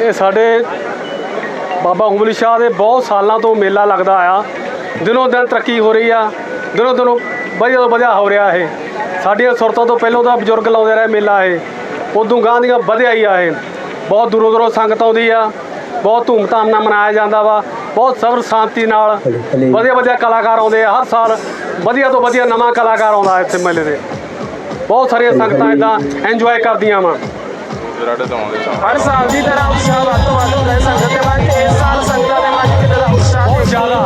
ਇਹ ਸਾਡੇ ਬਾਬਾ ਉਂਗਲੀ ਸ਼ਾਹ ਦੇ ਬਹੁਤ ਸਾਲਾਂ ਤੋਂ ਮੇਲਾ ਲੱਗਦਾ ਆ। ਦਿਨੋਂ ਦਿਨ ਤਰੱਕੀ ਹੋ ਰਹੀ ਆ। ਦਿਨੋਂ ਦਿਨੋਂ ਵਧੀਆ ਤੋਂ ਵਧੀਆ ਹੋ ਰਿਹਾ ਇਹ। ਸਾਡੀਆਂ ਸੁਰਤਾਂ ਤੋਂ ਪਹਿਲਾਂ ਤਾਂ ਬਜ਼ੁਰਗ ਲਾਉਂਦੇ ਰਹੇ ਮੇਲਾ ਇਹ। ਉਦੋਂ ਗਾਂ ਦੀਆਂ ਵਧਿਆ ਹੀ ਆ ਇਹ। ਬਹੁਤ ਦੂਰੋਂ ਦੂਰੋਂ ਸੰਗਤ ਆਉਂਦੀ ਆ। ਬਹੁਤ ਧੂਮਧਾਮ ਨਾਲ ਮਨਾਇਆ ਜਾਂਦਾ ਵਾ। ਬਹੁਤ ਸਬਰ ਸ਼ਾਂਤੀ ਨਾਲ ਵਧੀਆ ਵਧੀਆ ਕਲਾਕਾਰ ਆਉਂਦੇ ਆ। ਹਰ ਸਾਲ ਵਧੀਆ ਤੋਂ ਵਧੀਆ ਨਵਾਂ ਕਲਾਕਾਰ ਆਉਂਦਾ ਇੱਥੇ ਮੇਲੇ ਦੇ। ਬਹੁਤ ਸਾਰੀਆਂ ਸੰਗਤਾਂ ਇਦਾਂ ਇੰਜੋਏ ਕਰਦੀਆਂ ਵਾ। ਵਿਰਾੜੇ ਤੋਂ ਆਉਂਦੇ ਸਨ ਹਰ ਸਾਲ ਦੀ ਤਰ੍ਹਾਂ ਉਤਸ਼ਾਹ ਵੱਧ ਤੋਂ ਵੱਧ ਹੁੰਦਾ ਹੈ ਸੰਗਤ ਦੇ ਮਨ 'ਚ ਇਸ ਸਾਲ ਸੰਗਤਾਂ ਦੇ ਮਨ 'ਚ ਕਿਤੇ ਦਾ ਉਤਸ਼ਾਹ ਬਹੁਤ ਜ਼ਿਆਦਾ।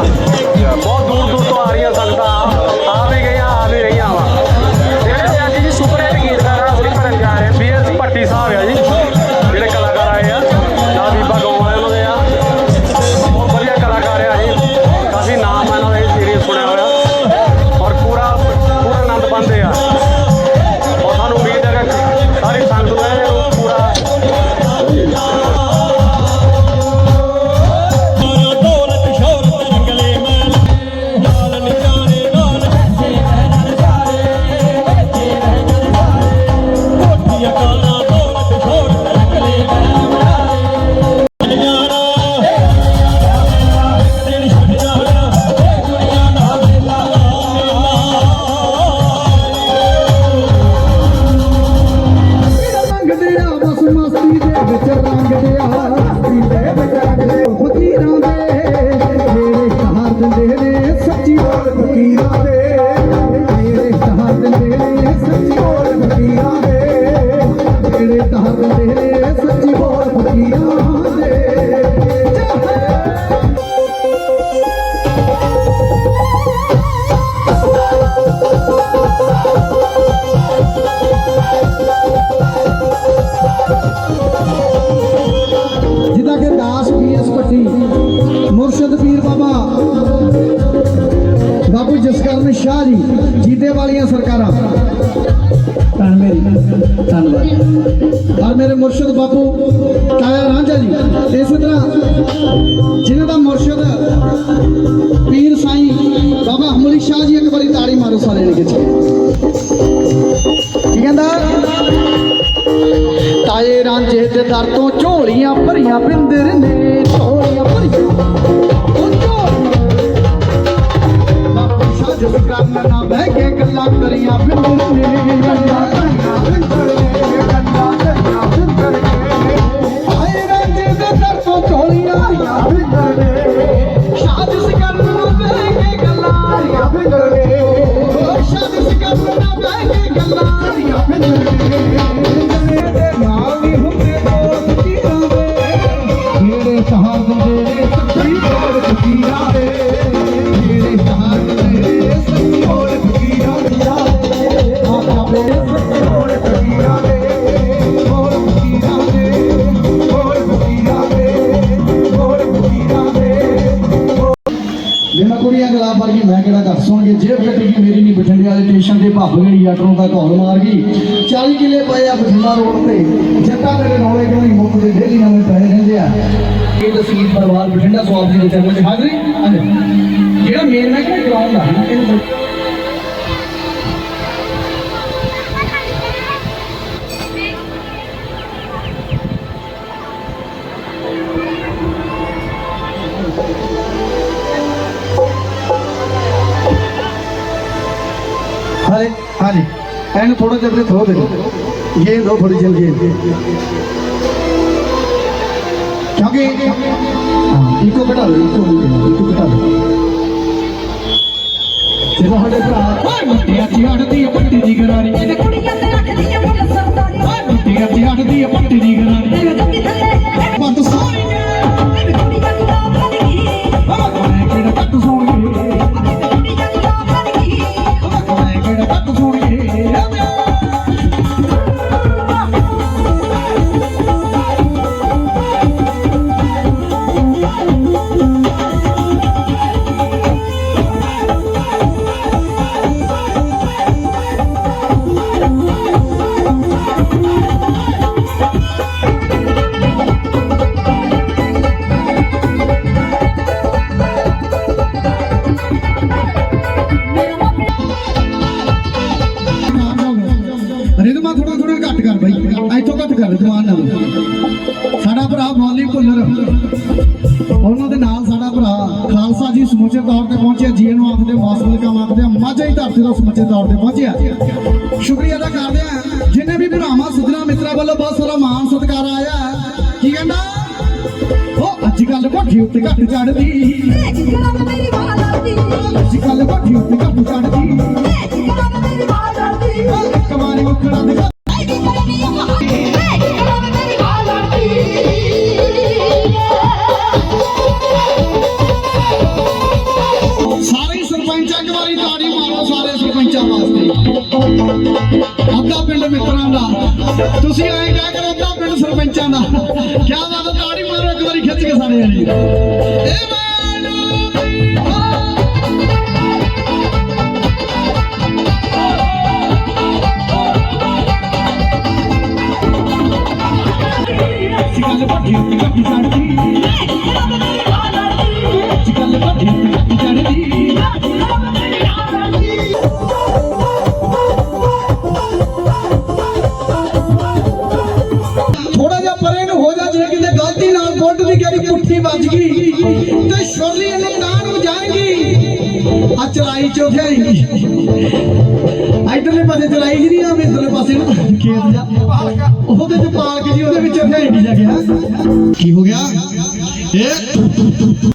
ਬਹੁਤ ਦੂਰ ਦੂਰ ਤੋਂ ਆ ਰਹੀਆਂ ਸੰਗਤਾਂ। ਆ ਵੀ ਗਈਆਂ ਆ ਵੀ ਬਾਬੂ ਸ਼ਾਹ ਜੀ, ਜੀਤੇ ਵਾਲੀਆਂ ਸਰਕਾਰਾਂ। ਧੰਨ ਮੇਰੀ, ਧੰਨਵਾਦ। ਔਰ ਮੇਰੇ ਮੁਰਸ਼ਦ ਬਾਪੂ ਤਾਇਆ ਰਾਂਝਾ ਜੀ, ਇਸੇ ਤਰ੍ਹਾਂ ਜਿਨ੍ਹਾਂ ਦਾ ਮੁਰਸ਼ਦ ਪੀਰ ਸਾਈਂ ਬਾਬਾ ਹਮਲੀ ਸ਼ਾਹ ਜੀ ਇੱਕ ਵਾਰੀ ਤਾੜੀ ਮਾਰੋ ਸਾਰੇ ਨੇ ਕਿਤੇ ਕੀ। ਕਹਿੰਦਾ? ਤਾਏ ਰਾਂਝੇ ਦੇ ਦਰ ਤੋਂ ਝੋਲੀਆਂ ਭਰੀਆਂ ਬਿੰਦਰ ਨੇ ਜੇਬ ਕੱਟੀ ਕਿ ਮੇਰੀ ਨਹੀਂ ਬਠਿੰਡੇ ਵਾਲੇ ਸਟੇਸ਼ਨ ਤੇ ਭੱਬ ਗਈ ਆਟੋਂ ਦਾ ਘੌਲ ਮਾਰ ਗਈ। 40 ਕਿਲੇ ਪਏ ਆ ਬਠਿੰਡਾ ਰੋਡ ਤੇ। ਜੱਟਾਂ ਮੇਰੇ ਰੌਲੇ ਕਿਉਂ ਨਹੀਂ ਮੁੱਕਦੇ? ਡੇਲੀ ਨਵੇਂ ਪਏ ਰਹਿੰਦੇ ਆ। ਇਹ ਤਸਵੀਰ ਪਰਿਵਾਰ ਬਠਿੰਡਾ ਸਵਾਬ ਦੀ ਚੈਨਲ 'ਚ ਹਾਜ਼ਰੀ? ਜਿਹੜਾ ਮੇਨ ਮੈਂ ਕਿਹਾ ਗਰਾਊਂਡ ਆ ਇਹਨੂੰ हाँ जी एंड थोड़ा जल्दी थोड़ा दे ये दो थोड़ी जल्दी क्योंकि हाँ, इको घटा दो इको इको घटा दो ਜਦੋਂ ਸਾਡੇ ਭਰਾ ਮੁੱਟਿਆ ਜੀ ਹਟਦੀ ਪੱਟੀ ਦੀ ਗਰਾਰੀ ਤੇ ਕੁੜੀਆਂ ਤੇ ਰੱਖਦੀਆਂ ਮੁੱਲ ਸਰਦਾਰੀ ਮੁੱਟਿਆ ਜੀ ਹਟਦੀ ਪੱਟੀ ਦੀ ਗਰਾਰੀ ਮਿਹਨਤ ਕਰਨ ਜਵਾਨ ਨਾਲ ਸਾਡਾ ਭਰਾ ਮੌਲੀ ਭੁੱਲਰ। ਉਹਨਾਂ ਦੇ ਨਾਲ ਸਾਡਾ ਭਰਾ ਖਾਲਸਾ ਜੀ ਸਮੁੱਚੇ ਤੌਰ ਤੇ ਪਹੁੰਚਿਆ ਜੀ ਨੂੰ ਆਖਦੇ ਮੌਸਮ ਕਾ ਆਖਦੇ ਮਾਝਾ ਹੀ ਧਰਤੀ ਤੋਂ ਸਮੁੱਚੇ ਤੌਰ ਤੇ ਪਹੁੰਚਿਆ। ਸ਼ੁਕਰੀਆ ਅਦਾ ਕਰਦੇ ਆ ਜਿਨੇ ਵੀ ਭਰਾਵਾਂ ਸੁਧਰਾ ਮਿੱਤਰਾ ਵੱਲੋਂ ਬਹੁਤ ਸਾਰਾ ਮਾਣ ਸਤਿਕਾਰ ਆਇਆ ਕੀ ਕਹਿੰਦਾ? ਉਹ ਅੱਜ ਕੱਲ ਕੋਠੀ ਉੱਤੇ ਘੱਟ ਚੜਦੀ ਅੱਜ ਕੱਲ ਮੇਰੀ ਵਾਲਾ ਦੀ ਅੱਜ ਕੱਲ ਕੋਠੀ ਉੱਤੇ ਘੱਟ ਚੜਦੀ ਅੱਜ ਕੱਲ ਮੇਰੀ ਵਾਲਾ ਦੀ ਇੱਕ ਵਾਰੀ ਉੱਖੜਾ ਦੇ। Hey! ਤੁਸੀਂ ਐਂ ਕਿਆ ਕਰੋ ਅੱਧਾ ਪਿੰਡ ਸਰਪੰਚਾਂ ਦਾ। ਕਿਆ ਬਾਤ ਹੈ, ਤਾੜੀ ਮਾਰੋ ਇੱਕ ਵਾਰੀ ਖਿੱਚ ਕੇ ਸਾਰੇ ਜਣੇ ਇਹ ਮੈਨੂੰ ਅੱਜ ਕੱਲ ਭੱਠੀ ਚੜਦੀ ਜਿਗਰਾ ਮੇਰੀ ਮਾਂ ਭੱਠੀ ਚੜਦੀ ਵੱਜ ਗਈ ਤੇ ਛੋਲੀ ਇਹਨੂੰ ਤਾਂ ਨੂੰ ਜਾਏਗੀ ਆ ਚਲਾਈ ਚੋਖਿਆਈ ਇਧਰਲੇ ਪਾਸੇ ਚਲਾਈ ਜੀ ਨਹੀਂ ਆ ਇਧਰਲੇ ਪਾਸੇ ਨਾ। ਖੇਤ ਜਾ ਉਹਦੇ ਚ ਪਾਲਕ ਜੀ ਉਹਦੇ ਵਿੱਚ ਖੇਡੀ ਜਾ ਗਿਆ ਕੀ ਹੋ ਗਿਆ? ਇਹ